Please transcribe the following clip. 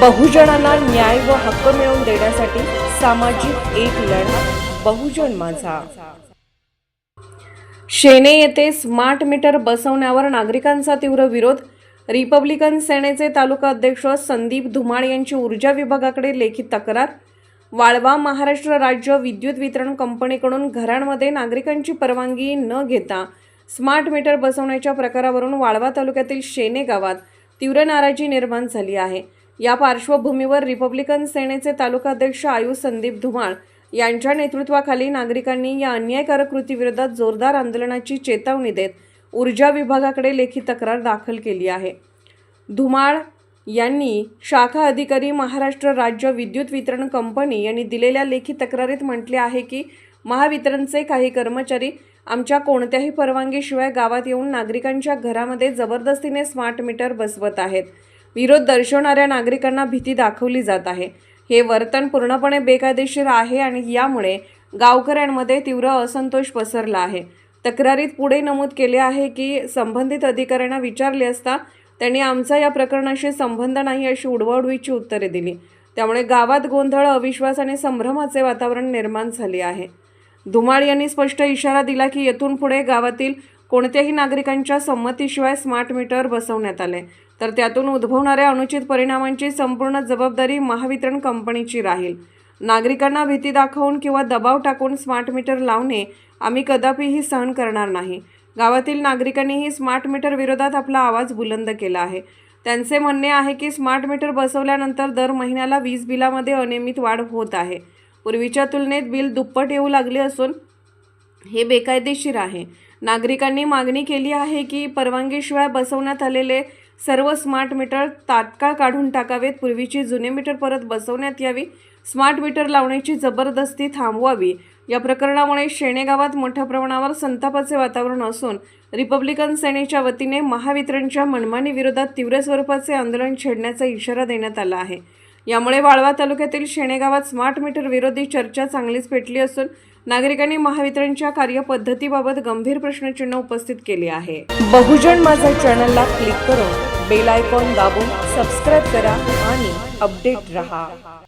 बहुजनांना न्याय व हक्क मिळवून देण्यासाठी सामाजिक एक लढा बहुजन माझा. शेने येथे स्मार्ट मीटर बसवण्यावर नागरिकांचा तीव्र विरोध. रिपब्लिकन सेनेचे तालुका अध्यक्ष संदीप धुमाळ यांची ऊर्जा विभागाकडे लेखी तक्रार. वाळवा महाराष्ट्र राज्य विद्युत वितरण कंपनीकडून घरांमध्ये नागरिकांची परवानगी न घेता स्मार्ट मीटर बसवण्याच्या प्रकारावरून वाळवा तालुक्यातील शेने गावात तीव्र नाराजी निर्माण झाली आहे. या पार्श्वभूमीवर रिपब्लिकन सेनेचे तालुकाध्यक्ष आयुष आयु संदीप धुमाळ यांच्या नेतृत्वाखाली नागरिकांनी या अन्यायकारक कृतीविरोधात जोरदार आंदोलनाची चेतावणी देत ऊर्जा विभागाकडे लेखी तक्रार दाखल केली आहे. धुमाळ यांनी शाखा अधिकारी महाराष्ट्र राज्य विद्युत वितरण कंपनी यांनी दिलेल्या लेखी तक्रारीत म्हटले आहे की महावितरणचे काही कर्मचारी आमच्या कोणत्याही परवानगीशिवाय गावात येऊन नागरिकांच्या घरामध्ये जबरदस्तीने स्मार्ट मीटर बसवत आहेत. विरोध दर्शवणाऱ्या नागरिकांना भीती दाखवली जात आहे. हे वर्तन पूर्णपणे बेकायदेशीर आहे आणि यामुळे गावकऱ्यांमध्ये तीव्र असंतोष पसरला आहे. तक्रारीत पुढे नमूद केले आहे की संबंधित अधिकाऱ्यांना विचारले असता त्यांनी आमचा या प्रकरणाशी संबंध नाही अशी उडवाउडवीची उत्तरे दिली. त्यामुळे गावात गोंधळ अविश्वास आणि संभ्रमाचे वातावरण निर्माण झाले आहे. धुमाळ यांनी स्पष्ट इशारा दिला की येथून पुढे गावातील कोणत्याही नागरिकांच्या संमतीशिवाय स्मार्ट मीटर बसवण्यात आले. तर त्यातून उद्भवणाऱ्या अनुचित परिणामांची संपूर्ण जबाबदारी महावितरण कंपनीची राहील. नागरिकांना भीती दाखवून किंवा दबाव टाकून स्मार्ट मीटर लावणे आम्ही कदापिही सहन करणार नाही. गावातील नागरिकांनीही स्मार्ट मीटर विरोधात आपला आवाज बुलंद केला आहे. त्यांचे म्हणणे आहे की स्मार्ट मीटर बसवल्यानंतर दर महिन्याला वीज बिलामध्ये अनियमित वाढ होत आहे. पूर्वीच्या तुलनेत बिल दुप्पट येऊ लागले असून हे बेकायदेशीर आहे. नागरिकांनी मागणी केली आहे की परवानगीशिवाय बसवण्यात आलेले सर्व स्मार्ट मीटर तात्काळ काढून टाकावेत. पूर्वीची जुने मीटर परत बसवण्यात यावी. स्मार्ट मीटर लावण्याची जबरदस्ती थांबवावी. या प्रकरणामुळे शेणे गावात मोठ्या प्रमाणावर संतापाचे वातावरण असून रिपब्लिकन सेनेच्या वतीने महावितरणच्या मनमानी विरोधात तीव्र स्वरूपाचे आंदोलन छेडण्याचा इशारा देण्यात आला आहे. यामुळे वाळवा तालुक्यातील शेणेगावात स्मार्ट मीटर विरोधी चर्चा चांगलीच पेटली असून नागरिकांनी महावितरणच्या कार्यपद्धतीबाबत गंभीर प्रश्नचिन्ह उपस्थित केले आहे. बहुजन माझा चॅनलला क्लिक करून बेल आयकॉन दाबून सबस्क्राईब करा आणि अपडेट रहा.